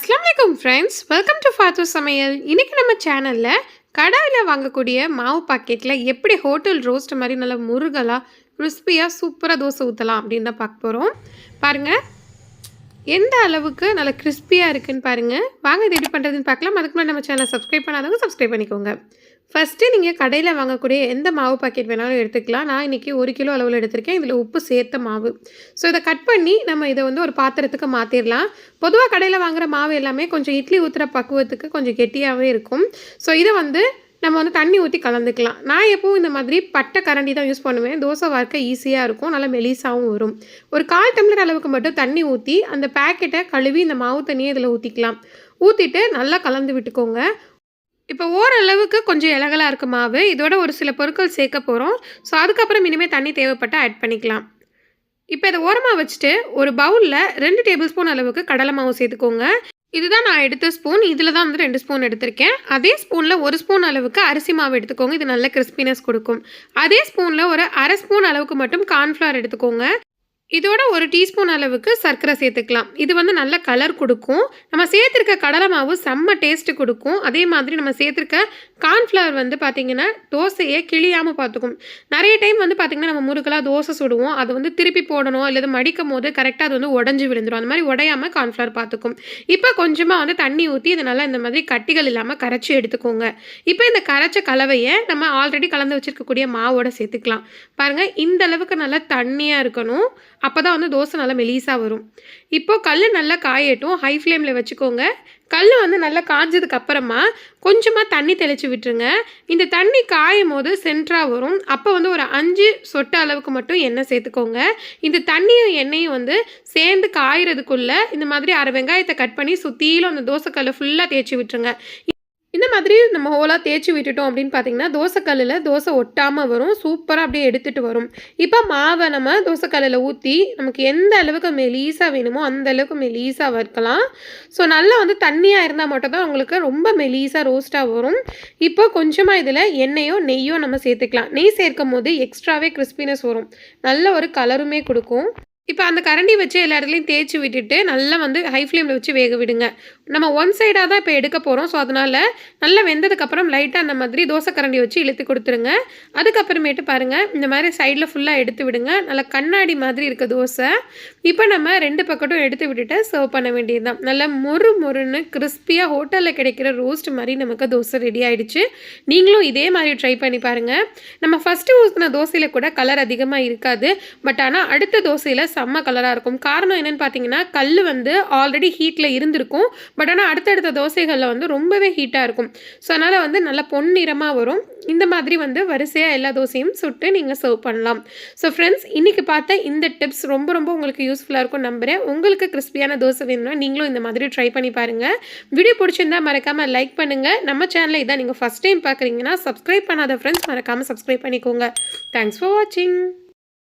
Friends welcome to ஃபாத்து சமையல் இன்றைக்கி நம்ம சேனலில் கடாயில் வாங்கக்கூடிய மாவு பாக்கெட்டில் எப்படி ஹோட்டல் ரோஸ்ட் மாதிரி நல்லா முருகலாக கிறிஸ்பியாக சூப்பராக தோசை ஊற்றலாம் அப்படின்னு தான் பார்க்க போகிறோம் பாருங்கள் எந்த அளவுக்கு நல்லா கிறிஸ்பியாக இருக்குதுன்னு பாருங்கள் வாங்க இது எப்படி பண்ணுறதுன்னு பார்க்கலாம். அதுக்கு முன்னாடி நம்ம சேனலை சப்ஸ்கிரைப் பண்ணாதவங்க சப்ஸ்கிரைப் பண்ணிக்கோங்க. ஃபஸ்ட்டு நீங்கள் கடையில் வாங்கக்கூடிய எந்த மாவு பாக்கெட் வேணாலும் எடுத்துக்கலாம். நான் இன்றைக்கி ஒரு கிலோ அளவில் எடுத்திருக்கேன். இதில் உப்பு சேர்த்த மாவு. ஸோ இதை கட் பண்ணி நம்ம இதை வந்து ஒரு பாத்திரத்துக்கு மாற்றிடலாம் பொதுவாக கடையில் வாங்குகிற மாவு எல்லாமே கொஞ்சம் இட்லி ஊற்றுற பக்குவத்துக்கு கொஞ்சம் கெட்டியாகவே இருக்கும். ஸோ இதை வந்து நம்ம வந்து தண்ணி ஊற்றி கலந்துக்கலாம். நான் எப்பவும் இந்த மாதிரி பட்டை கரண்டி தான் யூஸ் பண்ணுவேன். தோசை வார்க்க ஈஸியாக இருக்கும். நல்லா மெலிசாகவும் வரும். ஒரு கால் டம்ளர் அளவுக்கு மட்டும் தண்ணி ஊற்றி அந்த பேக்கெட்டை கழுவி இந்த மாவு தண்ணியை இதில் ஊற்றிக்கலாம் ஊற்றிட்டு நல்லா கலந்து விட்டுக்கோங்க. இப்போ ஓரளவுக்கு கொஞ்சம் இலகலாக இருக்குது மாவு இதோட ஒரு சில பொருட்கள் சேர்க்க போகிறோம் ஸோ அதுக்கப்புறம் இனிமேல் தண்ணி தேவைப்பட்டால் ஆட் பண்ணிக்கலாம். இப்போ இதை ஓரமாக வச்சுட்டு ஒரு பவுலில் ரெண்டு டேபிள் ஸ்பூன் அளவுக்கு கடலை மாவு சேர்த்துக்கோங்க. இதுதான் நான் எடுத்த ஸ்பூன் இதில் தான் வந்து ரெண்டு ஸ்பூன் எடுத்திருக்கேன். அதே ஸ்பூனில் ஒரு ஸ்பூன் அளவுக்கு அரிசி மாவு எடுத்துக்கோங்க. இது நல்ல கிறிஸ்பினஸ் கொடுக்கும். அதே ஸ்பூனில் ஒரு அரை ஸ்பூன் அளவுக்கு மட்டும் கார்ன்ஃப்ளவர் எடுத்துக்கோங்க. இதோட ஒரு டீஸ்பூன் அளவுக்கு சர்க்கரை சேர்த்துக்கலாம். இது வந்து நல்ல கலர் கொடுக்கும். நம்ம சேர்த்துருக்க கடலை மாவு செம்ம டேஸ்ட்டு கொடுக்கும். அதே மாதிரி நம்ம சேர்த்துருக்க கார்ன்ஃப்ளவர் வந்து பார்த்திங்கன்னா தோசையை கிளியாமல் பார்த்துக்கும். நிறைய டைம் வந்து பார்த்திங்கன்னா நம்ம முறுக்கெல்லாம் தோசை சுடுவோம். அது வந்து திருப்பி போடணும். இல்லை மடிக்கும் போது கரெக்டாக அது வந்து உடஞ்சி விழுந்துடும் அந்த மாதிரி உடையாமல் கார்ன்ஃப்ளவர் பார்த்துக்கும். இப்போ கொஞ்சமாக வந்து தண்ணி ஊற்றி இதை நல்லா இந்த மாதிரி கட்டிகள் இல்லாமல் கரைச்சி எடுத்துக்கோங்க. இப்போ இந்த கரைச்ச கலவையை நம்ம ஆல்ரெடி கலந்து வச்சுருக்கக்கூடிய மாவோட சேர்த்துக்கலாம். பாருங்கள் இந்த அளவுக்கு நல்லா தண்ணியாக இருக்கணும். அப்போ தான் வந்து தோசை நல்லா மெலீஸாக வரும். இப்போது கல் நல்லா காயட்டும். ஹை ஃப்ளேமில் வச்சுக்கோங்க. கல் வந்து நல்லா காஞ்சதுக்கு அப்புறமா கொஞ்சமாக தண்ணி தெளித்து விட்டுருங்க. இந்த தண்ணி காயும் போது சென்ட்ராக வரும். அப்போ வந்து ஒரு அஞ்சு சொட்டு அளவுக்கு மட்டும் எண்ணெய் சேர்த்துக்கோங்க. இந்த தண்ணியும் எண்ணெயும் வந்து சேர்ந்து காயறதுக்குள்ளே இந்த மாதிரி அரை வெங்காயத்தை கட் பண்ணி சுற்றிலும் அந்த தோசைக்கல்லை ஃபுல்லாக தேய்ச்சி விட்டுருங்க. இந்த மாதிரி நம்ம ஹோலாக தேய்ச்சி விட்டுட்டோம் அப்படின்னு பார்த்தீங்கன்னா தோசைக்கல்லில் தோசை ஒட்டாமல் வரும். சூப்பராக அப்படியே எடுத்துகிட்டு வரும். இப்போ மாவை நம்ம தோசைக்கல்லில் ஊற்றி நமக்கு எந்த அளவுக்கு மெலீஸாக வேணுமோ அந்த அளவுக்கு மெலீஸாக வறுக்கலாம் ஸோ நல்லா வந்து தண்ணியாக இருந்தால் மட்டும் தான் உங்களுக்கு ரொம்ப மெலீஸாக ரோஸ்ட்டாக வரும். இப்போ கொஞ்சமாக இதில் எண்ணெயோ நெய்யோ நம்ம சேர்த்துக்கலாம். நெய் சேர்க்கும் போது எக்ஸ்ட்ராவே கிறிஸ்பினஸ் வரும். நல்ல ஒரு கலருமே கொடுக்கும். இப்போ அந்த கரண்டி வச்சு எல்லா இடத்துலையும் தேய்ச்சி விட்டுட்டு நல்லா வந்து ஹை ஃப்ளேமில் வச்சு வேக விடுங்க. நம்ம ஒன் சைடாக தான் இப்போ எடுக்க போகிறோம் ஸோ அதனால் நல்லா வெந்ததுக்கப்புறம் லைட்டாக அந்த மாதிரி தோசை கரண்டி வச்சு இழுத்து கொடுத்துருங்க. அதுக்கப்புறமேட்டு பாருங்கள் இந்த மாதிரி சைடில் ஃபுல்லாக எடுத்து விடுங்க. நல்லா கண்ணாடி மாதிரி இருக்க தோசை. இப்போ நம்ம ரெண்டு பக்கட்டும் எடுத்து விட்டுட்டு சர்வ் பண்ண வேண்டியது தான் நல்லா மொறு மொறுன்னு கிறிஸ்பியாக ஹோட்டலில் கிடைக்கிற ரோஸ்ட் மாதிரி நமக்கு தோசை ரெடி ஆகிடுச்சு நீங்களும் இதே மாதிரி ட்ரை பண்ணி பாருங்கள் நம்ம ஃபஸ்ட்டு ஊற்றின தோசையில் கூட கலர் அதிகமாக இருக்காது. பட் ஆனால் அடுத்த தோசையில் செம்ம கலராக இருக்கும். காரணம் என்னென்னு பார்த்தீங்கன்னா கல் வந்து ஆல்ரெடி ஹீட்டில் இருந்திருக்கும். பட் ஆனால் அடுத்தடுத்த தோசைகளில் வந்து ரொம்பவே ஹீட்டாக இருக்கும். ஸோ அதனால் வந்து நல்லா பொன்னிறமாக வரும். இந்த மாதிரி வந்து வரிசையாக எல்லா தோசையும் சுட்டு நீங்கள் சர்வ் பண்ணலாம். ஸோ ஃப்ரெண்ட்ஸ் இன்றைக்கி பார்த்த இந்த டிப்ஸ் ரொம்ப ரொம்ப உங்களுக்கு யூஸ்ஃபுல்லாக இருக்கும் நம்புகிறேன் உங்களுக்கு கிறிஸ்பியான தோசை வேணும்னா நீங்களும் இந்த மாதிரி ட்ரை பண்ணி பாருங்கள் வீடியோ பிடிச்சிருந்தா மறக்காமல் லைக் பண்ணுங்கள் நம்ம சேனலை இதான் நீங்கள் ஃபஸ்ட் டைம் பார்க்குறீங்கன்னா சப்ஸ்கிரைப் பண்ணாத ஃப்ரெண்ட்ஸ் மறக்காமல் சப்ஸ்கிரைப் பண்ணிக்கோங்க. தேங்க்ஸ் ஃபார் வாட்சிங்